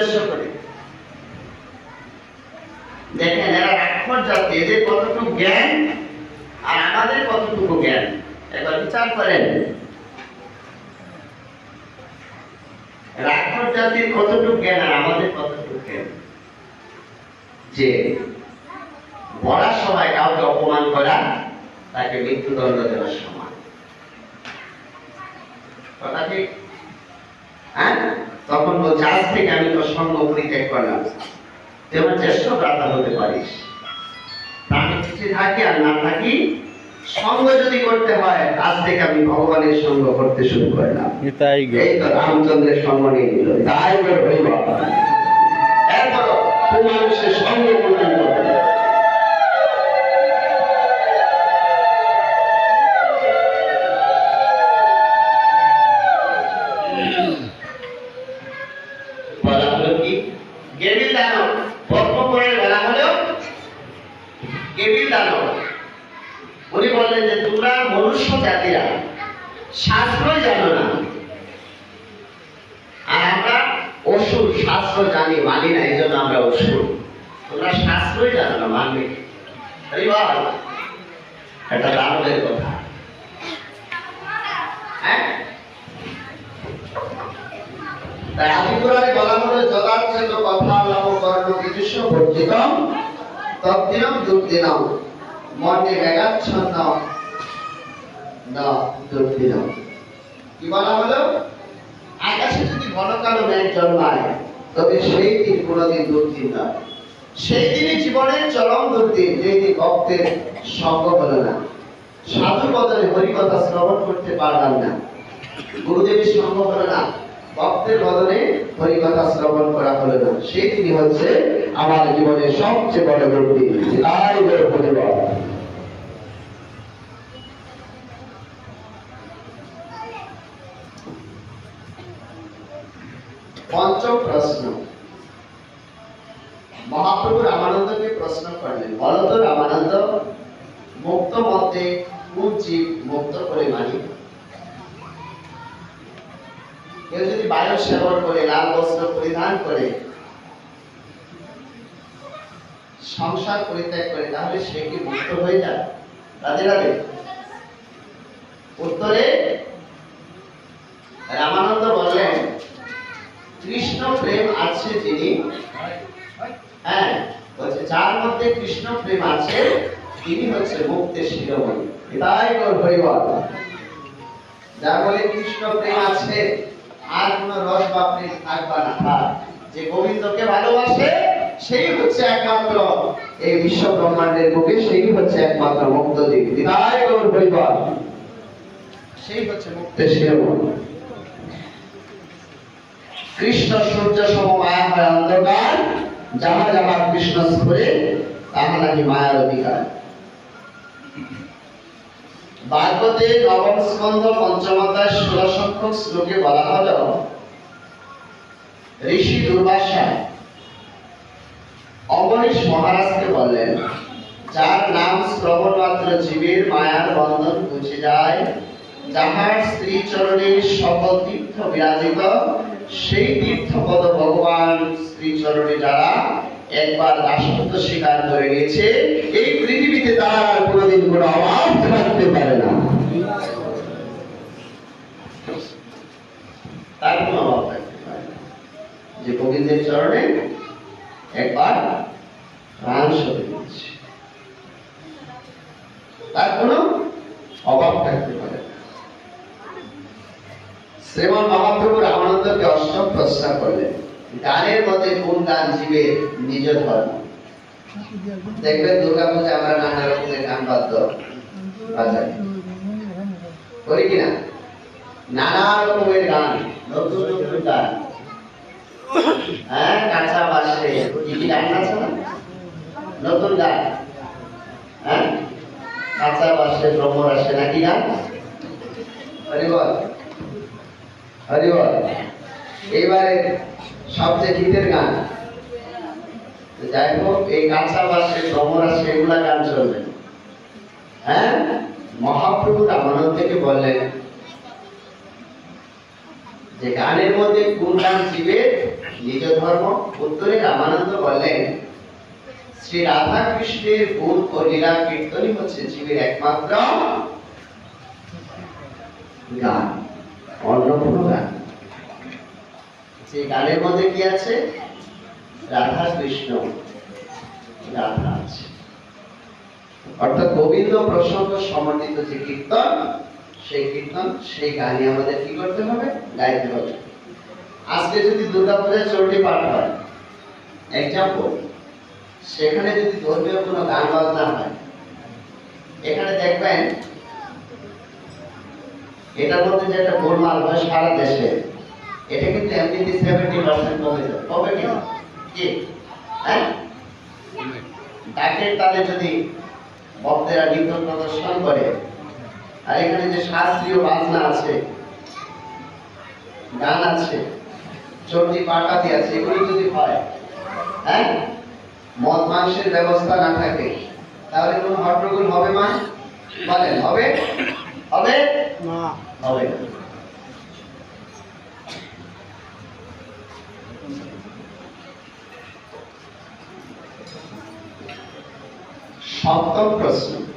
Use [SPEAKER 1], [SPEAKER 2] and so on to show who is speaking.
[SPEAKER 1] উদ্দেশ্য করে। দেখেন, এরা রাক্ষর জাতি এদের কতটুকু জ্ঞান আর আমাদের কতটুকু জ্ঞান? একবার বিচার করেন। রাক্ষর জাতির কতটুকু জ্ঞান আর আমাদের কতটুকু জ্ঞান? যে মরার সময় কাউকে অপমান করা, তাকে মৃত্যুদণ্ড দেওয়ার সমান কথা ঠিক হ্যাঁ তখন বলছে আজ থেকে আমি তোর সঙ্গ পরিত্যাগ করলাম তুই আমার জ্যেষ্ঠ প্রার্থনা হতে পারিস। আমি কিছু থাকি আর না থাকি সঙ্গ যদি করতে হয় আজ থেকে আমি ভগবানের সঙ্গ করতে শুরু করলাম। এই তো রামচন্দ্রের সঙ্গ নিয়ে নিল। তাই হইল এরপর মানুষের সঙ্গ পূরণ গেবিল দানব, পদ্মপুরের বলা হলো গেবিল দানব। উনি বললেন যে, তোমরা মনুষ্য জাতিরা, শাস্ত্রই জানো না। আর আমরা অসুর, শাস্ত্র জানি, মানি না, এই জন্য আমরা অসুর। তোমরা শাস্ত্রই জানো না, মানবে। এটা দানবের কথা হ্যাঁ তাই আদিপুরাণে বলা হলো যদার্থেত কথা লাভ কর্ণ বর্জিতম তদ্দিনম দুর্দিনম মনে মেঘাচ্ছন্ন না দুর্দিনম। কি বলা হলো? আকাশে যদি ঘন কালো মেঘ জন্মায়, তবে সেই দিন কোনোদিন দুর্দিন নয় সেই দিনই জীবনের চরম দুর্দিন, যেই দিন ভক্তের সঙ্গ হলো না। সাধু বদলে হরিকথা শ্রবণ করতে পারলাম না। গুরুদেবের সঙ্গ হলো না, ভক্তের বদলে হরিকথা শ্রবণ করা হলো না। সেই দিনই হচ্ছে আমার জীবনে সবচেয়ে বড় দুর্দিন তাই বড় পঞ্চম প্রশ্ন। মহাপ্রভু রামানন্দকে প্রশ্ন করলেন বলতো রামানন্দ, মুক্ত মধ্যে কোন জীব মুক্ত করে মানি? কেউ যদি বায়ু সেবন করে, লাল বস্ত্র পরিধান করে সংসার পরিত্যাগ করে, তাহলে সে কি মুক্ত হয়ে যায়? রাধে রাধে। উত্তরে রামানন্দ বললেন, কৃষ্ণ প্রেম আছে যিনি। হ্যাঁ বলছে, যার মধ্যে কৃষ্ণ প্রেম আছে, তিনি হচ্ছে মুক্তের শিরোমণি। তাই গৌর হরিবল যার মধ্যে কৃষ্ণ প্রেম আছে, আর কোন রস বা প্রেম থাকবা না। যে গোবিন্দকে ভালোবাসে সেই হচ্ছে একমাত্র এই বিশ্ব ব্রহ্মাণ্ডের বুকে, সেই হচ্ছে একমাত্র মুক্ত জীব। তাই গৌর সেই হচ্ছে মুক্তের শিরোমণি কৃষ্ণ সূর্য সম মায়া হয় অন্ধকার, যাহা যাহা কৃষ্ণ স্ফুরে, তাহা নাকি মায়ার অধিকার। ভাগবতে নবম স্কন্ধ পঞ্চমাধ্যায় ষোলো সংখ্যক শ্লোকে বলা হল, ঋষি দুর্বাসা অমনীশ মহারাজকে বললেন, যার নাম শ্রবণ মাত্র জীবের মায়ার বন্ধন বুঝে যায়, যাহার স্ত্রী চরণে সকল তীর্থ বিরাজিত, সেই তীর্থপদ ভগবান শ্রীচরণে যারা একবার দাসত্ব স্বীকার করে নিয়েছে, এই পৃথিবীতে তারা আর কোনোদিন কোনো অভাব থাকতে পারে না। তার কোনো অভাব থাকতে পারে যে গোবিন্দের চরণে একবার প্রাণ সরে দিয়েছে তার কোনো অভাব থাকতে পারে শ্রীমন মহাপ্রভু রামানন্দকে অষ্টম প্রশ্ন করলেন, গানের মধ্যে কোন গান জীবের নিজ ধর্ম? দেখবেন দুর্গা পূজা আমরা নানা রকমের গান বাদ্য বাজাই। করি কিনা নানা রকমের গান, নতুন নতুন গান। হ্যাঁ কাঁচা বাসে কি গান আছে? না নতুন গান। হ্যাঁ? কাঁচা বাসে ভ্রমর আসে নাকি গান হরি বল। হরি বল। এইবারে সবচেয়ে গীতের গান। যাই হোক, এই কাঁচা বাসে ভ্রমর আসে এগুলা গান চলবে। হ্যাঁ? মহাপ্রভু রামানন্দ থেকে বললেন যে, গানের মধ্যে কোন গান জীবের নিজ ধর্ম। উত্তরে রামানন্দ বললেন শ্রী রাধা কৃষ্ণের গুণ ও লীলা কীর্তনই হচ্ছে জীবের একমাত্র গান। অন্য কোনো গান যে গানের মধ্যে কি আছে? রাধা কৃষ্ণ রাধা আছে। অর্থাৎ গোবিন্দ প্রসঙ্গ সমন্বিত যে কীর্তন সেই কীর্তন সেই গানই আমাদের কি করতে হবে? গাইতে হবে। আজকে যদি দুর্গা পূজায় চণ্ডী পাঠ হয় এক্সাম্পল সেখানে যদি ধর্মীয় কোনো গান বাজনা হয়, এখানে দেখবেন এটার মধ্যে যে একটা গোলমাল হয় সারা দেশে, এটা কিন্তু এমনিতে সেভেন্টি পার্সেন্ট কমে যাবে কমে কি কি? হ্যাঁ? ডাকের তালে যদি ভক্তেরা নৃত্য প্রদর্শন করে, আর এখানে যে শাস্ত্রীয় বাজনা আছে, গান আছে চর্দি পাটাতি আছে, এগুলো যদি হয় হ্যাঁ? মদ মাংসের ব্যবস্থা না থাকে তাহলে কোনো হট্টগোল হবে মা? বলেন হবে? হবে?
[SPEAKER 2] না।
[SPEAKER 1] হবে। সপ্তম প্রশ্ন।